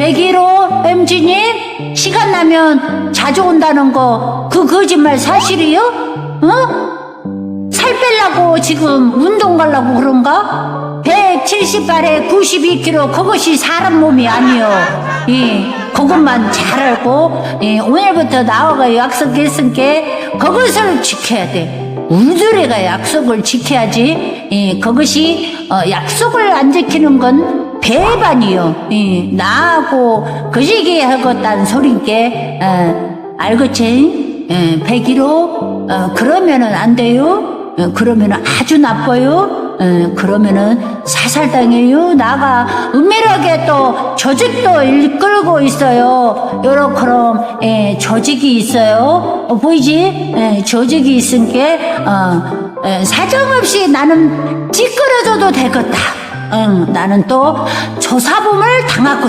101호 MG님 시간 나면 자주 온다는 거 그 거짓말 사실이요? 어? 살 빼려고 지금 운동 가려고 그런가? 170발에 92kg 그것이 사람 몸이 아니요. 예, 그것만 잘 알고 예, 오늘부터 나와가 약속했으니까 그것을 지켜야 돼. 우리들이가 약속을 지켜야지. 예, 그것이 어, 약속을 안 지키는 건 배반이요. 예, 나하고 그 시기에 하겠다는 소린게 어, 알겠지? 예, 101호 어, 그러면은 안 돼요. 어, 그러면은 아주 나빠요. 어, 그러면은 사살당해요. 나가 은밀하게 또 조직도 이끌고 있어요. 요렇게럼 예, 조직이 있어요. 어, 보이지? 예, 조직이 있으니까 어, 예, 사정없이 나는 찌끄러져도 되겠다. 응, 나는 또 조사범을 당하고 싶.